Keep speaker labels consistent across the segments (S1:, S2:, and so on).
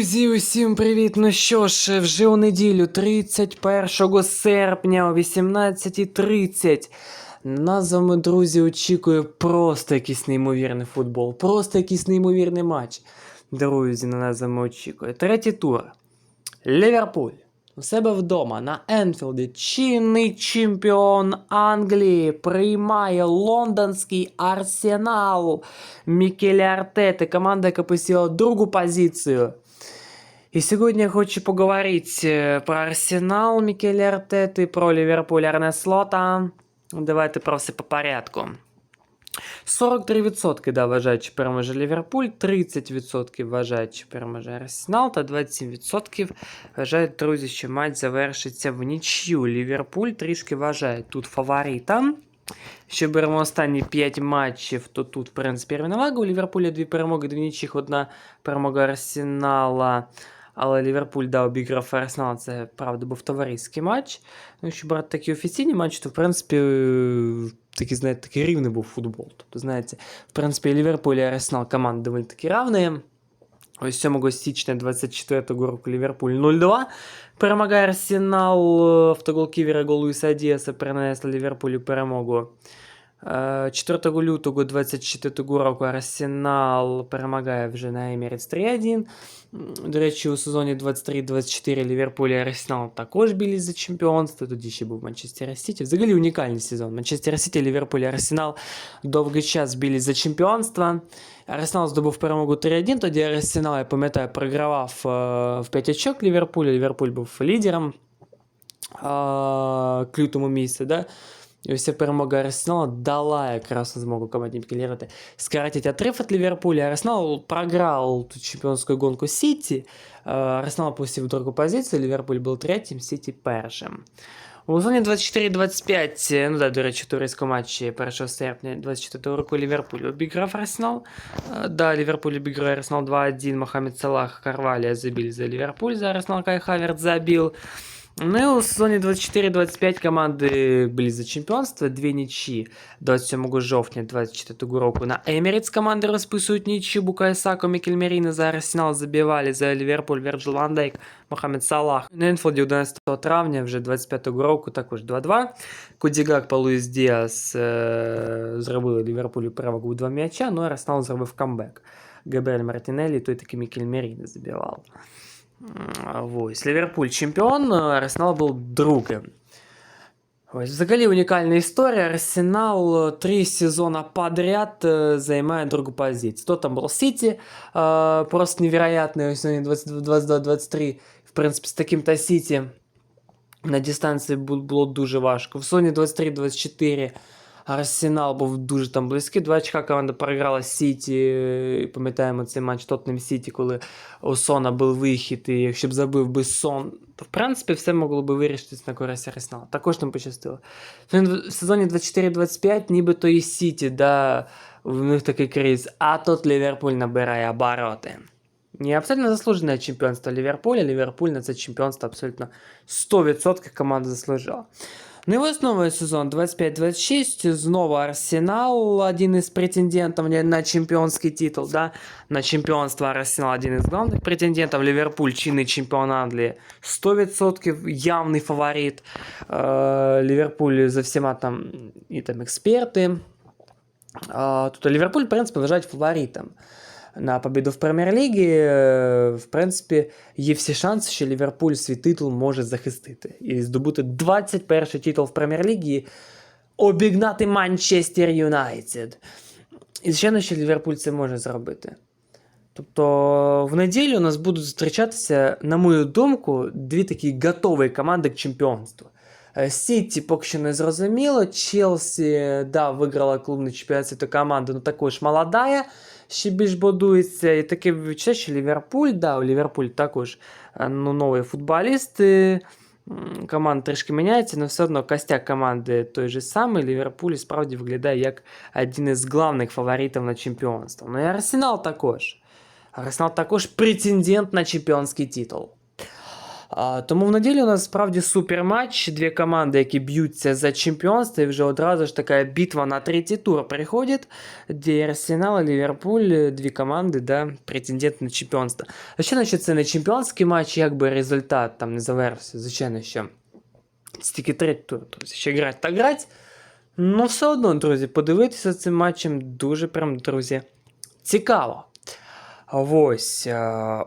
S1: Друзі, усім привіт! Ну що ж, вже у неділю, 31 серпня о 18.30. Нас вами, друзі, очікує просто якийсь неймовірний футбол, просто якийсь неймовірний матч. Друзі, на нас вами очікує. Третій тур. Ліверпуль. У себе вдома на Енфілді чинний чемпіон Англії приймає лондонський арсенал Мікеля Артети, команда, яка посіла другу позицію. І сьогодні я хочу поговорити про Арсенал Мікеля Артети, про Ліверпуль Арне Слота. Давайте про все по порядку. 43% да, вважають, що переможе Ліверпуль, 30% вважають, що переможе Арсенал, та 27% вважають, друзі, що матч завершиться в нічю. Ліверпуль трішки вважає тут фаворитом. Що беремо останні 5 матчів, то тут, в принципі, рівновага. У Ліверпуля дві перемоги, дві нічих, одна перемога Арсенала. Але Ліверпуль дав обіграв Арсенал, це правда був товариський матч. Ну, якщо брати такі офіційні матчі, то в принципі е, такий, знаєте, такий рівний був футбол. Тобто, знаєте, в принципі, Ліверпуль і Арсенал команди доволі таки равні. Ось 7 січня 24 року Ліверпуль 0-2. Перемагає Арсенал автогол Ківера гол Луїса Діаса принесли Ліверпулю перемогу. Е, 4 лютого 24 року Арсенал перемагає вже на Emirates 3-1. М, До речі, у сезоні 23-24 Ліверпуль і Арсенал також білись за чемпіонство. Тоді ще був Манчестер Сіті. Взагалі унікальний сезон. Манчестер Сіті, Ліверпуль і Арсенал довгий час білись за чемпіонство. Арсенал здобув перемогу 3-1, тоді Арсенал, я пам'ятаю, програвав е, в 5 очок Ліверпулю. Ліверпуль був лідером е, к лютому місяцю, да? І ось ця перемога Арсенала дала якраз змогу команді Мікелєрати скоротить отрыв от Ливерпуля. Арсенал програл тут чемпионскую гонку Сити. Э, Арсенал опустив другу позицію, Ліверпуль був третім, Сіті першим. У зоні 24-25, е, ну да, до речі, туристському матчі 1 серпня 24 року Ліверпуль обіграв Арсенал. Е, Да, Ліверпуль обіграв Арсенал 2-1, Мохамед Салах, Карвалія забили за Ліверпуль, за Арсенал Кай Хаверт забил. Ну и у сезоні 24-25 команди були за чемпіонство, дві нічі 27 жовтня 24 року на Емірець команди розписують нічі, Букай Сако, Мікель Меріна за Арсенал забивали, за Ліверпуль, Верджил Ван Дейк, Мохамед Салах. На Енфілді 11 травня вже 25 року також 2-2. Кудігак по Луїс Діас е, зробили Ліверпулю перевагу у два м'яча, ну і Арсенал зробив камбек. Габріель Мартінелі, той таки Мікель Меріна забивав. М, Ось, Ліверпуль чемпіон, Арсенал був другим. Ось, взагалі унікальна історія. Арсенал е, три сезона подряд е, займає другу позицію. То там був Сіті, е, просто невероятний, ось вони 22-23, в принципі, з таким-то Сіті на дистанції бу- було дуже важко. В Соні 23-24 Арсенал був дуже там близький. Два очка команда програла Сіті. е, Пам'ятаємо цей матч Тоттенем Сіті, коли у Сона був вихід, і якщо б забив би Сон, то в принципі все могло би вирішитись на користь Арсенала. Також там пощастило. В сезоні 24-25 нібито і Сіті, да, в них такий криз, а тут Ліверпуль набирає обороти. Не абсолютно заслужене чемпіонство Ліверпуля. Ліверпуль на це чемпіонство абсолютно 100% команда заслужила. Ну і ось новий сезон 25-26. Знову Арсенал, один із претендентів на- на чемпіонський титул. Да? На чемпіонство Арсенал один із главних претендентів. Ліверпуль, чинний чемпіон Англії, 100% явний фаворит. Е, Ліверпуль за всіма там і там експерти. А, Тут Ліверпуль, в принципі, вважають фаворитом На побіду в прем'єр-лігі. Е, В принципі, є всі шанси, що Ліверпуль свій титул може захистити і здобути 21-й титул в прем'єр-лігі, обігнати Манчестер Юнайтед. І звичайно, що Ліверпуль це може зробити. Тобто в неділю у нас будуть зустрічатися, на мою думку, дві такі готові команди к чемпіонству. Е, Сіті поки що не зрозуміло. Челсі, да, виграла клубний чемпіонат світу команда, ну також молодая, ще більш будується. І таке відчуття, що Ліверпуль, да, у Ліверпуль також е, ну, нові футболісти. М, Команда трішки міняється, але все одно костяк команди той же самий. Ліверпуль справді виглядає як один із главних фаворитів на чемпіонство. Ну і Арсенал також. Арсенал також претендент на чемпіонський титул. А, тому в неділю у нас справді супер матч. Дві команди, які б'ються за чемпіонство, і вже одразу ж така битва на третій тур приходить, де Арсенал і Ліверпуль, дві команди, да, претенденти на чемпіонство. Звичайно, що це не чемпіонський матч, якби результат там не завершився. Звичайно, що це тільки третій тур, друзі. Ще грати та грати. Ну, все одно, друзі, подивитися цим матчем дуже прям, друзі, цікаво. Ось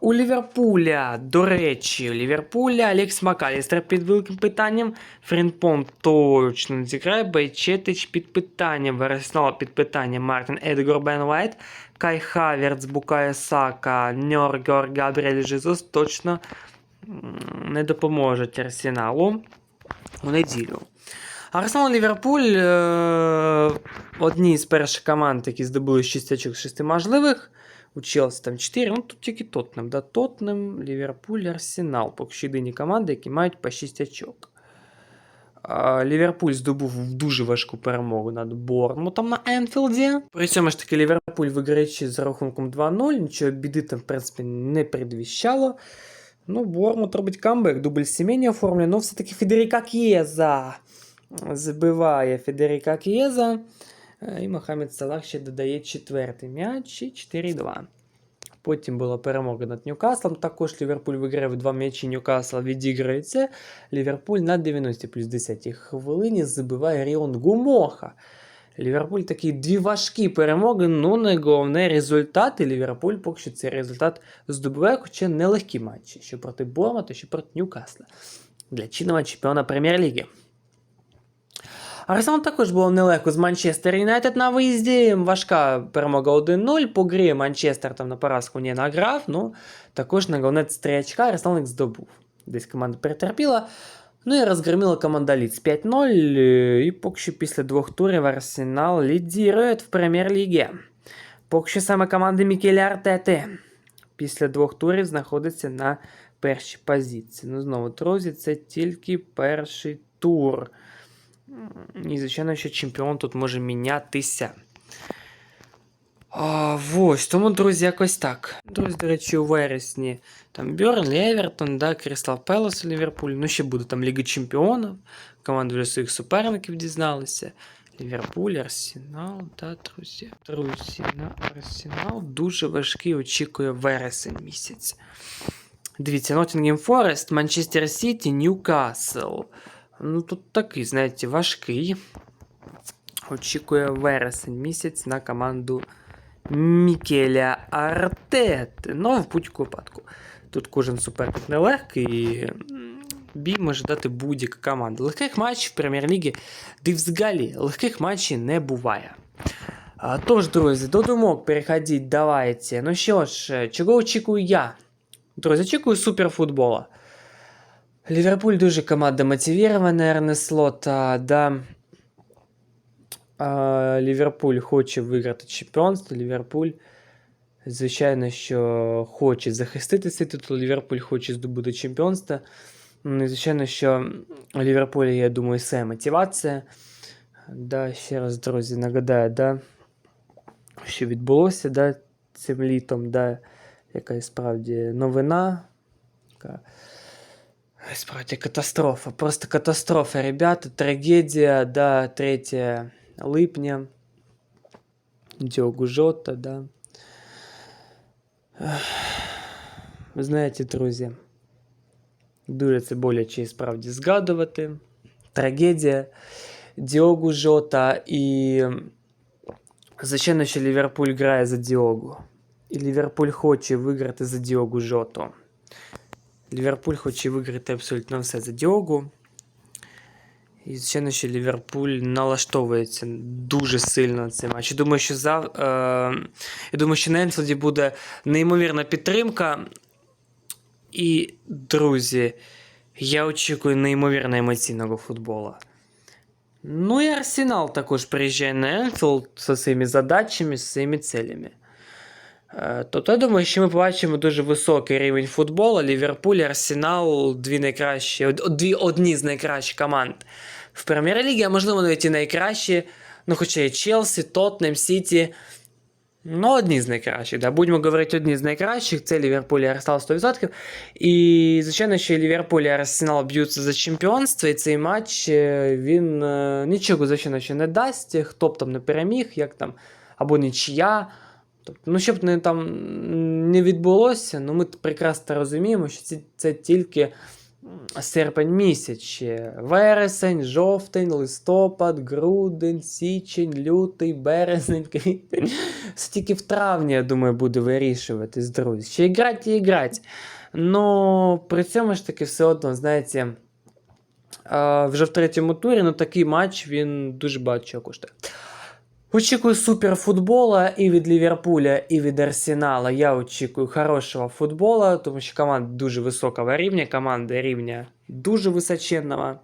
S1: у Ліверпуля, до речі, у Ліверпуля Алекс Макалістер під великим питанням. Фрінпон точно не зіграє. Байчетич під питанням. Вереснова під питанням. Мартин Едгор Бен Вайт. Кай Хаверц, Букая Сака, Ньоргор, Габріель Жезус точно не допоможуть Арсеналу у неділю. Арсенал Ліверпуль е одні з перших команд, які здобули 6 очок з 6 можливих. У Челсі там 4, ну тут тільки Тоттенем, да, Тоттенем, Ліверпуль, Арсенал. Поки що єдині команди, які мають по 6 очок. А, Ліверпуль здобув дуже важку перемогу над Борнмутом на Енфілді. При цьому ж таки Ліверпуль виграючи за рахунком 2-0, нічого біди там, в принципі, не предвіщало. Ну, Бормут робить камбек, дубль сімейні оформлює, але все-таки Федеріка К'єза забиває Федеріка К'єза. І Мохамед Салах ще додає четвертий м'яч і 4-2. Потім була перемога над Ньюкаслом. Також Ліверпуль виграв два м'ячі Ньюкасла, відіграється. Ліверпуль на 90 плюс 10 хвилині забиває Ріон Гумоха. Ліверпуль такі дві важкі перемоги, ну не головне результат. І Ліверпуль поки що цей результат здобуває, хоча нелегкі матчі, що проти Бормота, що проти Ньюкасла. Для чинного чемпіона Прем'єр-ліги. Арсенал також було нелегко з Манчестер Юнайтед на виїзді. Важка перемога 1-0. По грі Манчестер там на поразку не награв. Ну, також на головне 3 очка Арсенал їх здобув. Десь команда перетерпіла. Ну і розгромила команда Ліц 5-0. І поки що після двох турів Арсенал лідірує в прем'єр-лігі. Поки що саме команда Мікеля Артети після двох турів знаходиться на першій позиції. Ну, знову, друзі, це тільки перший тур. І, звичайно, що чемпіон тут може мінятися. А, Ось, тому, друзі, якось так. Друзі, до речі, у вересні там Бьорн, Евертон, да, Крістал Пелос, Ліверпуль. Ну, ще буде там Ліга Чемпіонів. Команди вже своїх суперників дізналися. Ліверпуль, Арсенал, да, друзі. Друзі, на Арсенал дуже важкий очікує вересень місяць. Дивіться, Ноттінгем Форест, Манчестер Сіті, Ньюкасл. Ну, тут такий, знаєте, важкий. Очікує вересень місяць на команду Мікеля Артети. Ну, в будь-якому випадку. Тут кожен суперник нелегкий. Бій може дати будь-яка команда. Легких матчів в прем'єр-лігі, де взагалі легких матчів не буває. А, Тож, друзі, до думок переходіть, давайте. Ну що ж, чого очікую я? Друзі, очікую суперфутбола. Ліверпуль дуже команда мотивірована, Ернесло, та да. А, Ліверпуль хоче виграти чемпіонство. Ліверпуль, звичайно, що хоче захистити цей титул. Ліверпуль хоче здобути чемпіонство. Ну, і, звичайно, що у Ліверпуля, я думаю, все мотивація. Да, Ще раз, друзі, нагадаю, да, що відбулося да, цим літом, да, яка справді новина. Яка... Справді катастрофа. Просто катастрофа, ребята. Трагедія, да, 3 липня. Діогу Жота, да. Ви знаєте, друзі, дуже це боляче і справді згадувати. Трагедія Діогу Жота і. Звичайно, що Ліверпуль грає за Діогу. І Ліверпуль хоче виграти за Діогу Жоту. Ліверпуль хоче виграти абсолютно все за Діогу. І, звичайно, що Ліверпуль налаштовується дуже сильно на цей матч. Я думаю, що зав... е... я думаю, що на Енфілді буде неймовірна підтримка. І, друзі, я очікую неймовірно емоційного футболу. Ну і Арсенал також приїжджає на Енфілд зі своїми задачами, зі своїми целями. Тобто, я думаю, що ми побачимо дуже високий рівень футболу. Ліверпуль, Арсенал, дві найкращі, дві одні з найкращих команд в прем'єр-лігі, а можливо, навіть і найкращі. Ну, хоча і Челсі, Тотнем, Сіті. Ну, одні з найкращих. Да. Будемо говорити, одні з найкращих. Це Ліверпуль і Арсенал 100%. І, звичайно, що Ліверпуль і Арсенал б'ються за чемпіонство, і цей матч е, він е, нічого, звичайно, ще не дасть. Хто б там не переміг, як там, або нічия. Тобто, ну, щоб не там не відбулося, ну ми прекрасно розуміємо, що це, це тільки серпень місяць. Вересень, жовтень, листопад, грудень, січень, лютий, березень, квітень. Це тільки в травні, я думаю, буде вирішуватись, друзі. Ще іграти і грати. Ну, при цьому ж таки все одно, знаєте, вже в третьому турі, ну такий матч він дуже багато коштує. Очікую суперфутбола і від Ліверпуля, і від Арсенала. Я очікую хорошого футбола, тому що команда дуже високого рівня, команда рівня дуже височенного.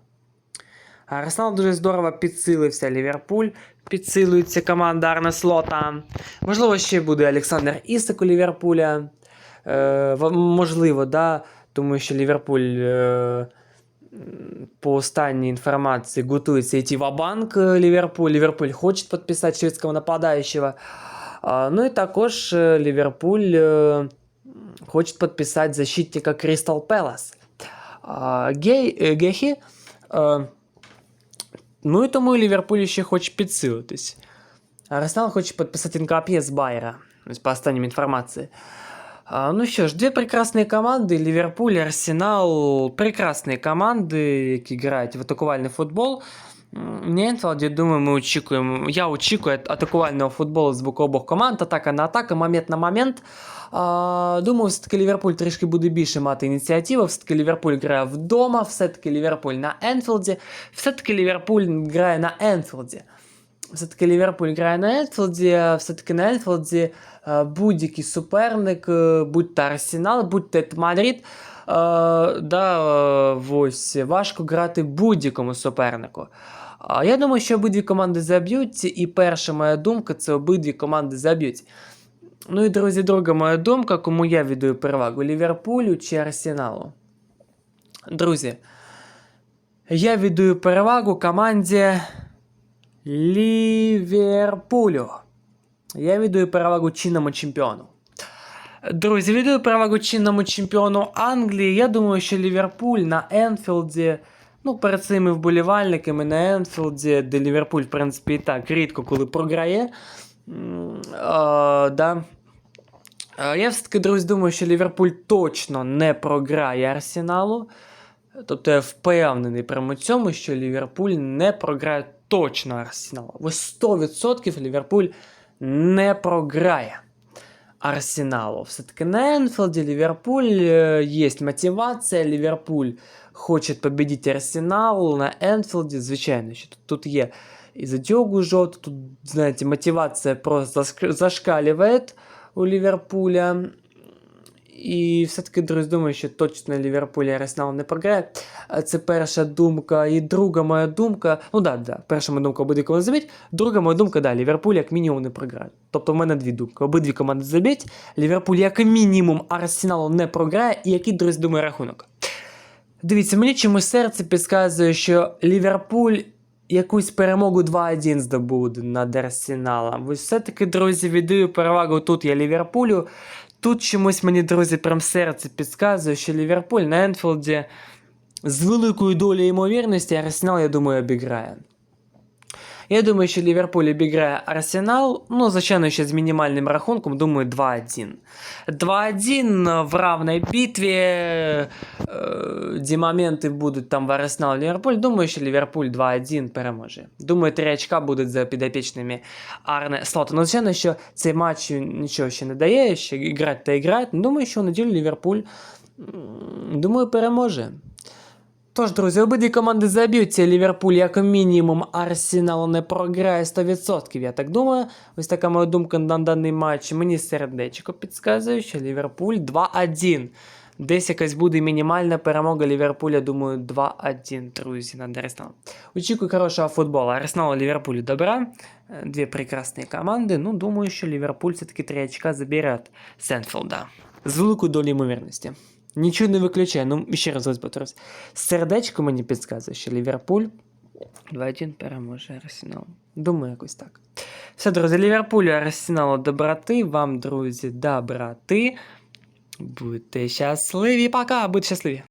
S1: Арсенал дуже здорово підсилився. Ліверпуль підсилюється команда Арне Слота. Можливо, ще буде Олександр Ісак у Ліверпуля. Е, Можливо, да, тому що Ліверпуль. Е, по останней информации готовится идти в банк Ливерпуль. Ливерпуль хочет подписать шведского нападающего. Ну и також Ливерпуль хочет подписать защитника Кристал Пелас. Гей, Гехі. Ну і тому Ліверпуль ще хоче підсилитись. Арсенал хоче підписати Нкап'є з Байера. По останнім інформації. А, ну що ж, дві прекрасні команди: Ліверпуль, Арсенал. Прекрасні команди, які грають в атакувальний футбол. Нєнфелді, думаю, ми очікуємо. Я очікую атакувального футболу з боку обох команд. Атака на атака, момент на момент. А, Думаю, все-таки Ліверпуль трішки буде більше мати ініціативи. Все-таки Ліверпуль грає вдома, все-таки Ліверпуль на Енфілді, все-таки Ліверпуль грає на Енфілді. Все-таки Ліверпуль грає на Енфілді, все-таки на Енфілді Е, будь-який суперник, е, будь то Арсенал, будь то Мадрид. Да, ось, Важко грати будь-якому супернику. Я думаю, що обидві команди заб'ють, і перша моя думка це обидві команди заб'ють. Ну і, друзі, друга моя думка, кому я віддаю перевагу Ліверпулю чи Арсеналу. Друзі, я віддаю перевагу команді Ліверпулю. Я віддаю перевагу чинному чемпіону. Друзі, віддаю перевагу чинному чемпіону Англії. Я думаю, що Ліверпуль на Енфілді. Ну, перед цими вболівальниками на Енфілді, де Ліверпуль, в принципі, і так рідко коли програє. А, да. а, Я все-таки, друзі, думаю, що Ліверпуль точно не програє Арсеналу. Тобто я впевнений прямо цьому, що Ліверпуль не програє точно Арсеналу. Ось 100% Ліверпуль не програє Арсеналу. Все-таки на Энфилде Ливерпуль есть мотивация. Ливерпуль хочет победить Арсенал на Енфілді. Звичайно, що тут, тут є і задьогу жовту, тут, знаєте, мотивація просто зашкалює у Ліверпуля. І все-таки, друзі, думаю, що точно Ліверпуль і Арсенал не програє. Це перша думка. І друга моя думка. Ну да, да, перша моя думка буде коли забить. Друга моя думка, да, Ліверпуль як мінімум не програє. Тобто в мене дві думки. Обидві команди забить. Ліверпуль як мінімум Арсеналу не програє. І який, друзі, думаю, рахунок. Дивіться, мені чомусь серце підказує, що Ліверпуль. Якусь перемогу 2-1 здобуде над Арсеналом. Ось все-таки, друзі, віддаю перевагу тут я Ліверпулю. Тут чомусь мені, друзі, прям серце підказує, що Ліверпуль на Енфілді з великою долею ймовірності Арсенал, я думаю, обіграє. Я думаю, що Ліверпуль обіграє Арсенал. Ну, звичайно, ще з мінімальним рахунком, думаю, 2-1. 2-1 в равной битві. Э, де моменти будуть там в Арсенал Ліверпуль. Думаю, що Ліверпуль 2-1 переможе. Думаю, 3 очка будуть за підопічними Арне Слота. Ну, звичайно, що цей матч нічого ще не дає, ще грати та грати. Думаю, що в неділю Ліверпуль, думаю, переможе. Тож, друзі, обидві команди заб'ються. Ліверпуль, як мінімум, Арсенал не програє 100%. Я так думаю. Ось така моя думка на даний матч. Мені сердечко підказує, що Ліверпуль 2-1. Десь якась буде мінімальна перемога Ліверпуля, думаю, 2-1, друзі, над Арсеналом. Очікую хорошого футболу. Арсенал Ліверпулю добра. Дві прекрасні команди. Ну, думаю, що Ліверпуль все-таки 3 очка забере Сенфілда. З великою долею ймовірності. Нічого не виключає. Ну, ще раз ось повторюсь. Сердечко мені підказує, що Ліверпуль 2-1 переможе Арсенал. Думаю, якось так. Все, друзі, Ліверпулю, Арсеналу доброти. Вам, друзі, доброти. Будьте щасливі, пока, будьте щасливі.